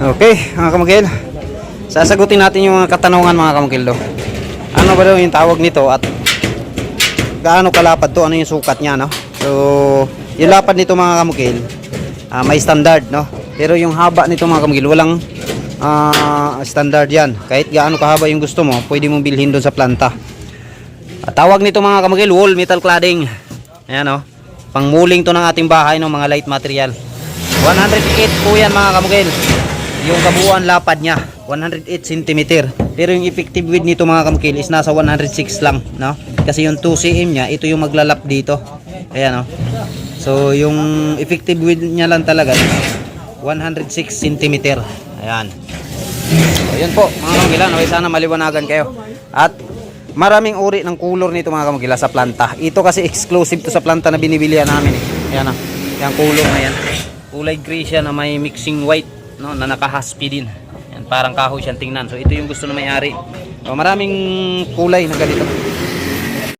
Okay, mga kamagil. Sasagutin natin yung mga katanungan mga kamagil do. Ano ba daw yung tawag nito at gaano kalapad to? Ano yung sukat niya, no? So, yung lapad nito mga kamagil, ah, may standard, no? Pero yung haba nito mga kamagil, walang ah, standard yan. Kahit gaano kahaba yung gusto mo, pwede mong bilhin doon sa planta. At tawag nito mga kamagil, wall metal cladding. Ayan, no? Pangmuling to ng ating bahay, no? Mga light material. 108 po yan mga kamugil. Yung kabuuan lapad niya, 108 cm. Pero yung effective width nito mga kamugil is nasa 106 lang, no? Kasi yung 2 cm niya, ito yung maglalap dito. Ayan, no? So, yung effective width niya lang talaga is 106 cm. Ayan. So, yun po, mga kamugila. Okay, sana maliwanagan kayo. At maraming uri ng color nito mga kamugila sa planta. Ito kasi exclusive to sa planta na binibilihan namin. Eh. Ayan, no? Yung color na yan kulay gray siya na may mixing white no na naka-husky din. Yan parang kahoy siyang tingnan. So ito yung gusto na may-ari. So, maraming kulay na ganito